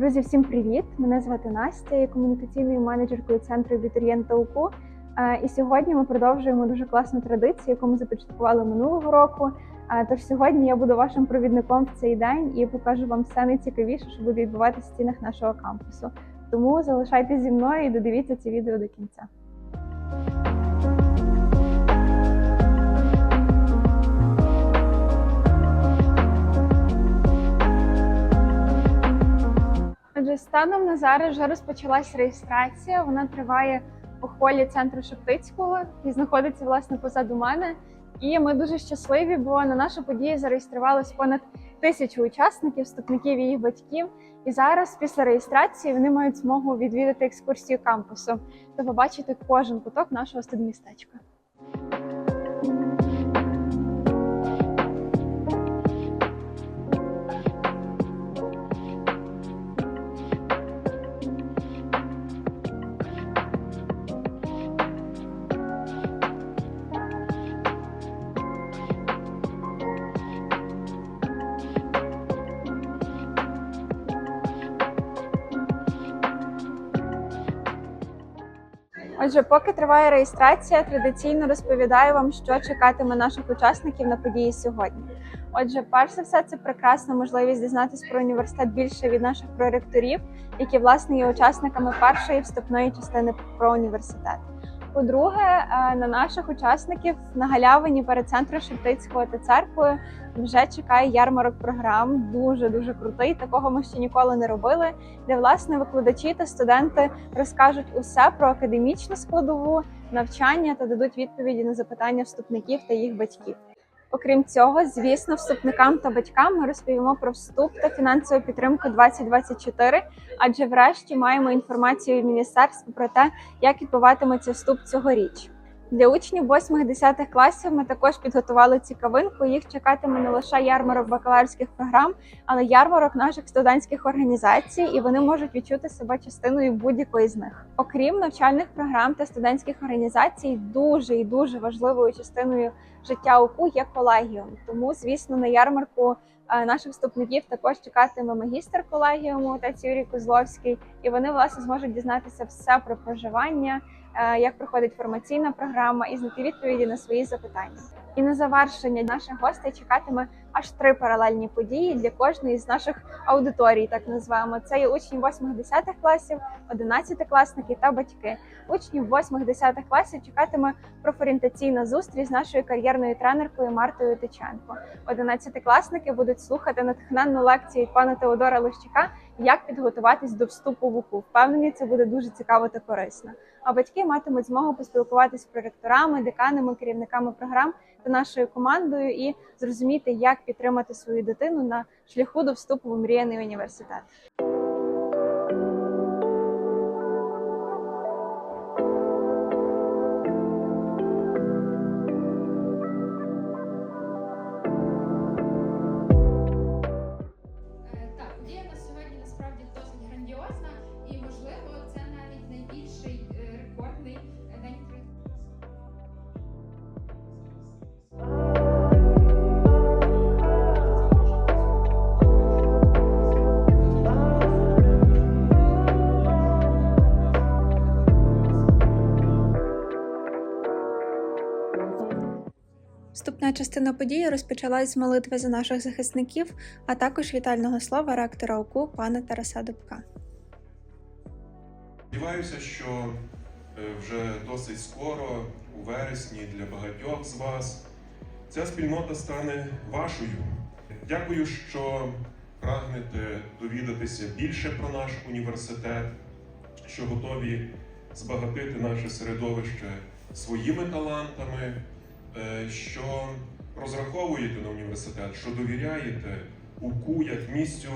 Друзі, всім привіт! Мене звати Настя, я комунікаційною менеджеркою центру абітурієнта УКУ. Е, І сьогодні ми продовжуємо дуже класну традицію, яку ми започаткували минулого року. Е, Тож сьогодні я буду вашим провідником в цей день і покажу вам все найцікавіше, що буде відбуватися в стінах нашого кампусу. Тому залишайтесь зі мною і додивіться це відео до кінця. Станом на зараз вже розпочалась реєстрація. Вона триває у холі центру Шептицького і знаходиться власне позаду мене. І ми дуже щасливі, бо на нашу подію зареєструвалось понад тисячу учасників, вступників і їх батьків. І зараз, після реєстрації, вони мають змогу відвідати екскурсію кампусу та побачити кожен куток нашого студмістечка. Отже, поки триває реєстрація, традиційно розповідаю вам, що чекатиме наших учасників на події сьогодні. Отже, перш за все, це прекрасна можливість дізнатися про університет більше від наших проректорів, які власне є учасниками першої вступної частини про університет. По-друге, е, на наших учасників на галявині перед центром Шептицького та церквою вже чекає ярмарок програм. Дуже дуже крутий. Такого ми ще ніколи не робили. Де власне викладачі та студенти розкажуть усе про академічну складову, навчання та дадуть відповіді на запитання вступників та їх батьків. Окрім цього, звісно, вступникам та батькам ми розповімо про вступ та фінансову підтримку 2024, адже врешті маємо інформацію від міністерства про те, як відбуватиметься вступ цьогоріч. Для учнів 8-10 класів ми також підготували цікавинку. Їх чекатиме не лише ярмарок бакалаврських програм, але ярмарок наших студентських організацій, і вони можуть відчути себе частиною будь-якої з них. Окрім навчальних програм та студентських організацій, дуже і дуже важливою частиною життя УКУ є колегіум. Тому, звісно, на ярмарку е, наших вступників також чекатиме магістр колегіуму отець Юрій Козловський, і вони власне зможуть дізнатися все про проживання, як проходить формаційна програма і знайти відповіді на свої запитання. І на завершення наших гостей чекатиме аж три паралельні події для кожної з наших аудиторій, так називаємо. Це є учні 8-10 класів, 11-класники та батьки. Учнів 8-10 класів чекатиме профорієнтаційна зустріч з нашою кар'єрною тренеркою Мартою Тиченко. 11-класники будуть слухати натхненну лекцію пана Теодора Лищика, як підготуватись до вступу в УКУ. Впевнені, це буде дуже цікаво та корисно. А батьки матимуть змогу поспілкуватися з проректорами, деканами, керівниками програм та нашою командою і зрозуміти, як підтримати свою дитину на шляху до вступу в мріяний університет. Вступна частина події розпочалась з молитви за наших захисників, а також вітального слова ректора УКУ пана Тараса Дубка. Сподіваюся, що е, вже досить скоро, у вересні, для багатьох з вас ця спільнота стане вашою. Дякую, що прагнете довідатися більше про наш університет, що готові збагатити наше середовище своїми талантами, що розраховуєте на університет, що довіряєте УКУ як місцю,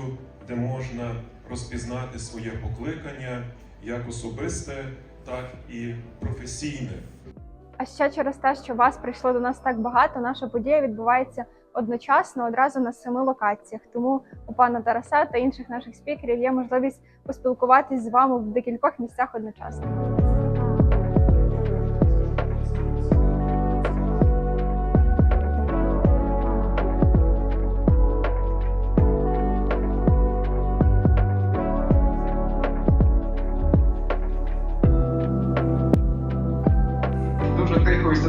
де можна розпізнати своє покликання як особисте, так і професійне. А ще через те, що вас прийшло до нас так багато, наша подія відбувається одночасно одразу на семи локаціях. Тому у пана Тараса та інших наших спікерів є можливість поспілкуватись з вами в декількох місцях одночасно.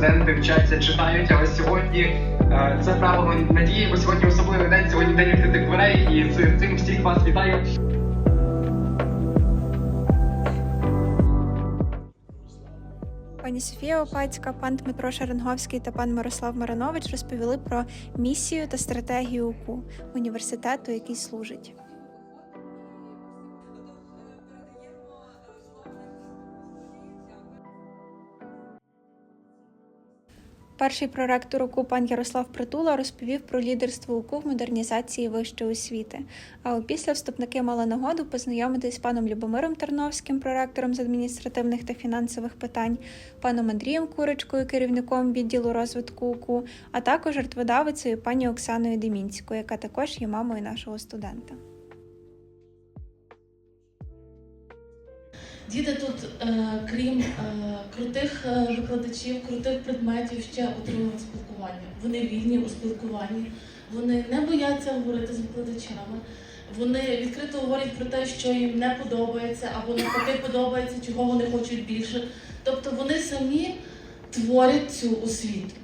Студенти вчаться, читають. Але сьогодні е, це правило надії, бо сьогодні особливий день, сьогодні день відкритих дверей, і з цим всіх вас вітаю. Пані Софія Опацька, пан Дмитро Шеренговський та пан Мирослав Маранович розповіли про місію та стратегію УКУ університету, який служить. Перший проректор УКУ пан Ярослав Притула розповів про лідерство УКУ в модернізації вищої освіти. А опісля вступники мали нагоду познайомитись з паном Любомиром Терновським, проректором з адміністративних та фінансових питань, паном Андрієм Курочкою, керівником відділу розвитку УКУ, а також артводавицею пані Оксаною Демінською, яка також є мамою нашого студента. Діти тут, е, крім е, крутих е, викладачів, крутих предметів, ще отримують спілкування. Вони вільні у спілкуванні, вони не бояться говорити з викладачами. Вони відкрито говорять про те, що їм не подобається, або навпаки подобається, чого вони хочуть більше. Тобто вони самі творять цю освіту.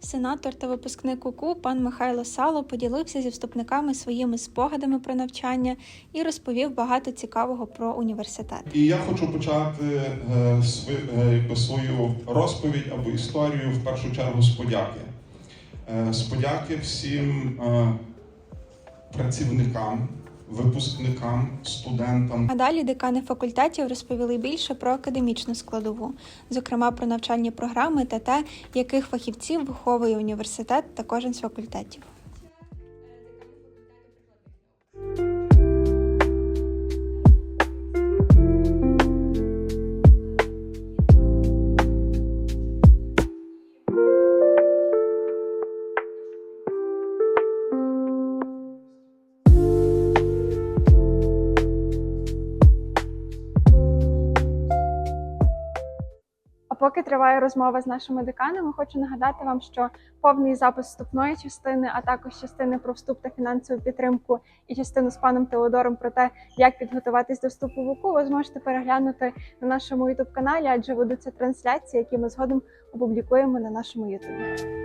Сенатор та випускник УКУ пан Михайло Сало поділився зі вступниками своїми спогадами про навчання і розповів багато цікавого про університет. І я хочу почати е, е, свою розповідь або історію в першу чергу з подяки. Е, З подяки всім працівникам, випускникам, студентам, А далі декани факультетів розповіли більше про академічну складову, зокрема про навчальні програми та те, яких фахівців виховує університет та кожен з факультетів. Триває розмова з нашими деканами, хочу нагадати вам, що повний запис вступної частини, а також частини про вступ та фінансову підтримку і частину з паном Теодором про те, як підготуватись до вступу в УКУ, ви зможете переглянути на нашому youtube каналі, адже ведуться трансляції, які ми згодом опублікуємо на нашому YouTube.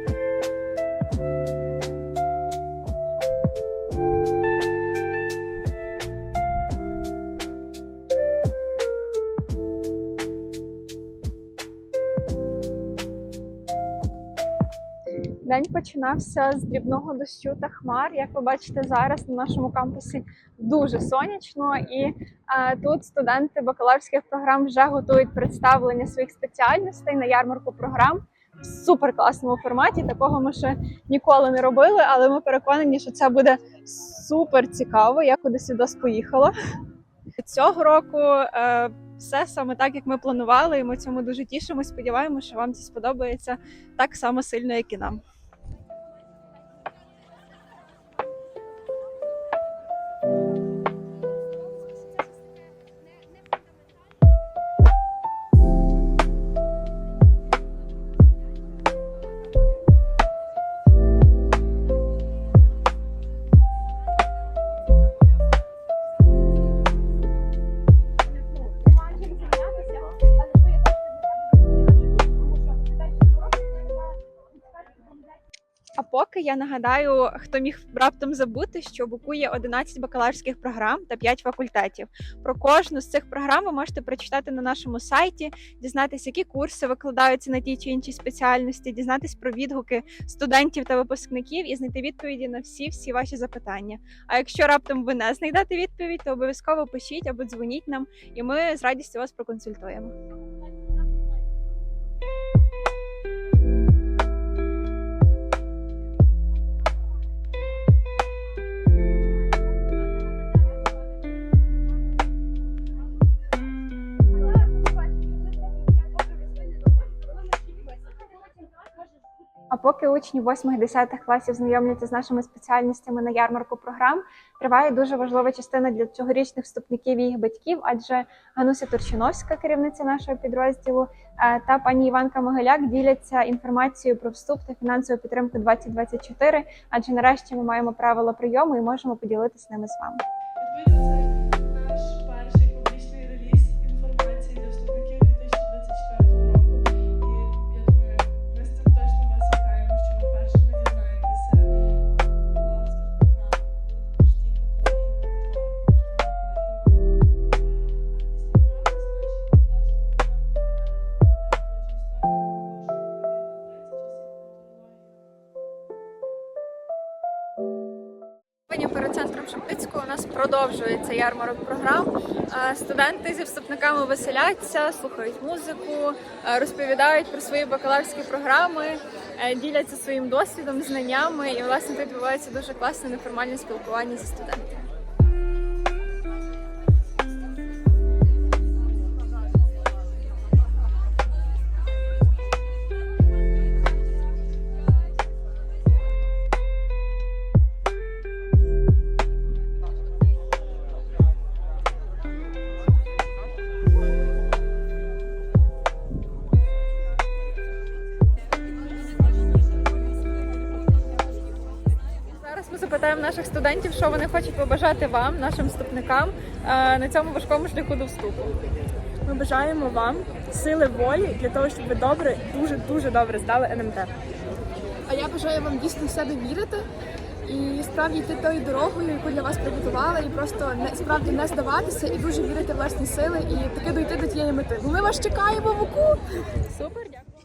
День починався з дрібного дощу та хмар. Як ви бачите зараз на нашому кампусі дуже сонячно, і е, тут студенти бакалаврських програм вже готують представлення своїх спеціальностей на ярмарку програм в супер класному форматі. Такого ми ще ніколи не робили, але ми переконані, що це буде супер цікаво. Я кудись сюди поїхала. Цього року е, все саме так, як ми планували, і ми цьому дуже тішимося. Сподіваємося, що вам це сподобається так само сильно, як і нам. Я нагадаю, хто міг раптом забути, що в УКУ є 11 бакалаврських програм та 5 факультетів. Про кожну з цих програм ви можете прочитати на нашому сайті, дізнатися, які курси викладаються на тій чи іншій спеціальності, дізнатись про відгуки студентів та випускників і знайти відповіді на всі всі ваші запитання. А якщо раптом ви не знайдете відповідь, то обов'язково пишіть або дзвоніть нам, і ми з радістю вас проконсультуємо. Поки учні 8-10 класів знайомляться з нашими спеціальностями на ярмарку програм, триває дуже важлива частина для цьогорічних вступників і їх батьків, адже Гануся Турчиновська, керівниця нашого підрозділу, е, та пані Іванка Могиляк діляться інформацією про вступ та фінансову підтримку 2024, адже нарешті ми маємо правила прийому і можемо поділитися ними з вами. Нас продовжується ярмарок програм. Е, Студенти зі вступниками веселяться, слухають музику, е, розповідають про свої бакалаврські програми, е, діляться своїм досвідом, знаннями. І власне тут відбувається дуже класне неформальне спілкування зі студентами. Наших студентів, що вони хочуть побажати вам, нашим вступникам, е, на цьому важкому шляху до вступу. Ми бажаємо вам сили волі для того, щоб ви добре, дуже дуже добре здали НМТ. А я бажаю вам дійсно в себе вірити і справді йти тою дорогою, яку для вас приготували, і просто не справді не здаватися і дуже вірити в власні сили і таки дойти до тієї мети. Ми вас чекаємо в УКУ! Супер, дякую.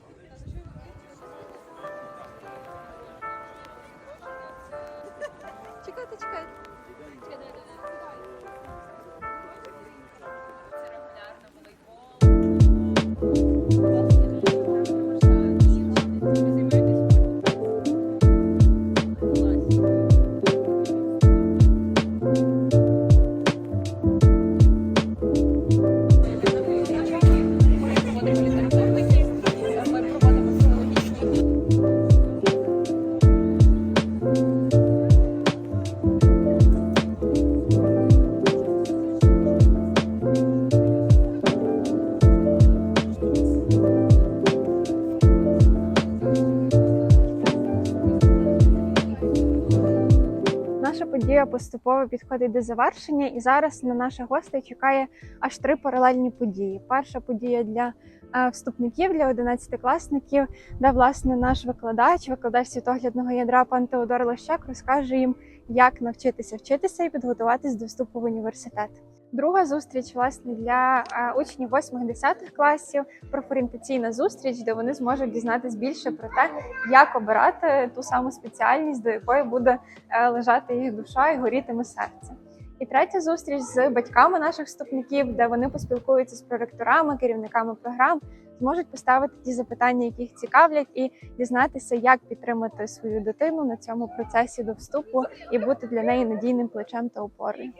Наша подія поступово підходить до завершення, і зараз на наших гостей чекає аж три паралельні події. Перша подія для е, вступників, для одинадцятикласників, де власне наш викладач, викладач світоглядного ядра пан Теодор Лощак розкаже їм, як навчитися вчитися і підготуватись до вступу в університет. Друга зустріч власне для учнів 8-10 класів профорієнтаційна зустріч, де вони зможуть дізнатись більше про те, як обирати ту саму спеціальність, до якої буде е, лежати їх душа і горітиме серце. І третя зустріч з батьками наших вступників, де вони поспілкуються з проректорами, керівниками програм, зможуть поставити ті запитання, які їх цікавлять, і дізнатися, як підтримати свою дитину на цьому процесі до вступу і бути для неї надійним плечем та опорою.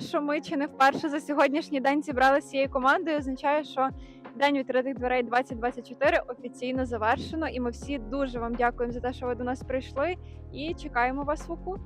Що ми чи не вперше за сьогоднішній день зібралися цією командою, означає, що День відкритих дверей 2024 офіційно завершено, і ми всі дуже вам дякуємо за те, що ви до нас прийшли. І чекаємо вас в УКУ.